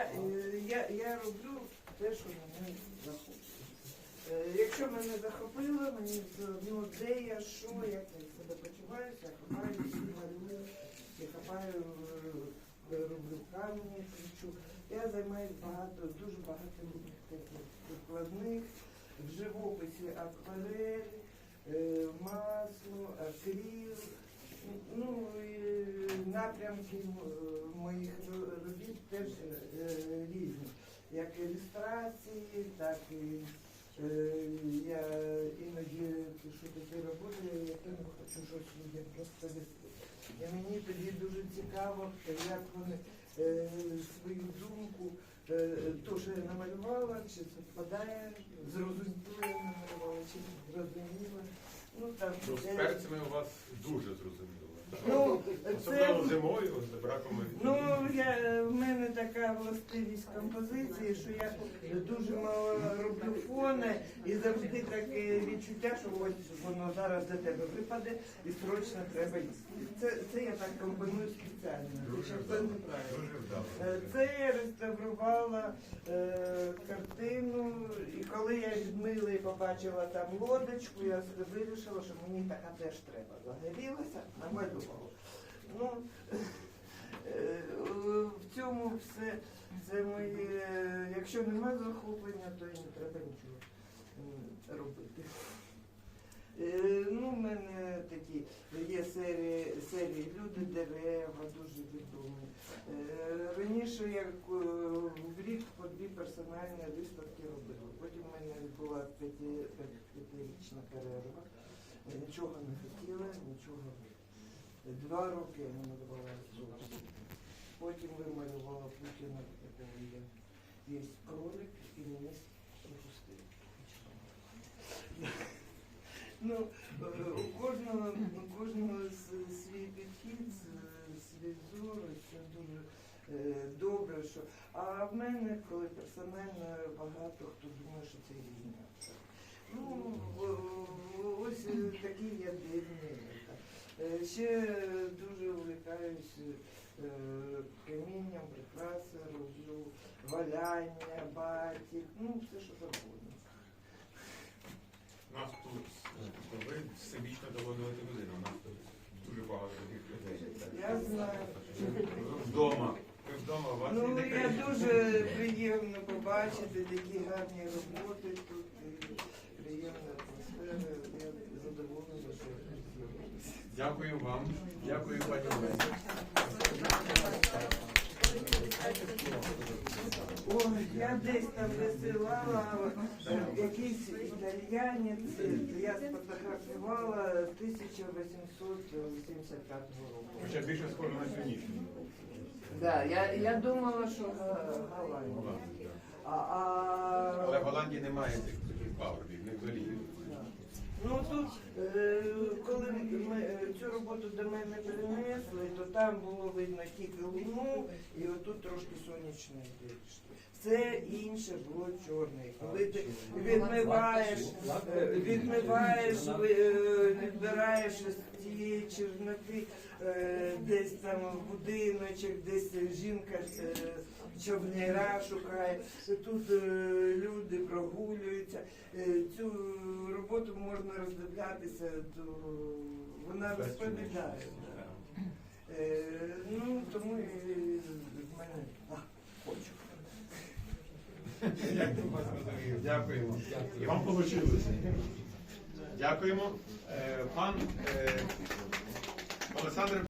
Я, е, я, я роблю те, що мене захоплює. Е, Якщо мене захопило, мені одно де я, що, як я себе почуваю, я хапаю, малюю, я хапаю, е, роблю камені, кричу. Я займаюся багато, дуже багато таких прикладних, в живописі акварель, масло, акрил, ну, і напрямки моїх робіт теж. Як ілюстрації, так і е, я іноді пишу такі роботи, якими хочу щось людям розповісти. І мені тоді дуже цікаво, як вони е, свою думку, е, то, що я намалювала, чи совпадає, зрозуміло намалювала, чи зрозуміло. Ну, там, Ну, з е, перцями у вас дуже зрозуміло. Ну, Особливо зимою, з браком ну, я, в мене така властивість композиції, що я дуже мало роблю фони і завжди таке відчуття, що ось воно зараз до тебе випаде і срочно треба їсти. Це, це я так компоную спеціально, Дуже це вдало. неправильно. Дуже вдало. Е, Це я реставрувала е, картину, і коли я відмила і побачила там лодочку, я вирішила, що мені така теж треба. Загорілася, намалювала. Ну, е, в цьому все це моє. Якщо немає захоплення, то і не треба нічого робити. Е, Ну, в мене такі є серії, серії Люди дерева, дуже відомі. Е, Раніше я в рік по дві персональні виставки робила. Потім в мене була п'ятирічна перерва. Нічого не хотіла, нічого. Два роки не малювала зовсім. Потім вималювала Путіна, якого є. Є кролик і мені пропустили. Ну, у кожного, у кожного свій підхід, свій зору, це дуже е, добре, що. А в мене, коли персонально багато хто думає, що це різня. Ну, о- ось е, такі я дивні. Е, Ще дуже увлікаюсь е, камінням, прикраси роблю, валяння, батік, ну все, що завгодно. Нас тут е, ви всебічно доводити людину. У нас тут дуже багато таких людей. Я знаю. Вдома. Ви вдома, вас Ну, іде я дуже приємно побачити такі гарні роботи тут, і приємна атмосфера. Я задоволена, що я тут з'явилася. Дякую вам. Дякую, пані Олесі. Ой, я десь там висилала, е, якийсь італіянець, е, я сфотографувала 1875 року. Хоча більше схоже на сьогоднішню. Да, я, я думала, що Голландія. Голландія. А, а... Але в Голландії немає цих таких пагорбів, не взагалі. Ну тут, е, коли роботу до мене принесли, то там було видно тільки луну, і отут трошки сонячної вийшло. Все інше було чорне. Коли ти відмиваєш, е, відмиваєш, ви- е, відбираєш цієї чорноти е, десь там в будиночок, десь жінка е, човняра шукає. Тут е, люди прогулюються. Е, Цю роботу можна роздивлятися, то вона розповідає. Е, Ну, тому і в мене а, хочу. Розумію. Дякуємо. І вам вийшло. Дякуємо. Е, Пан е, Олександр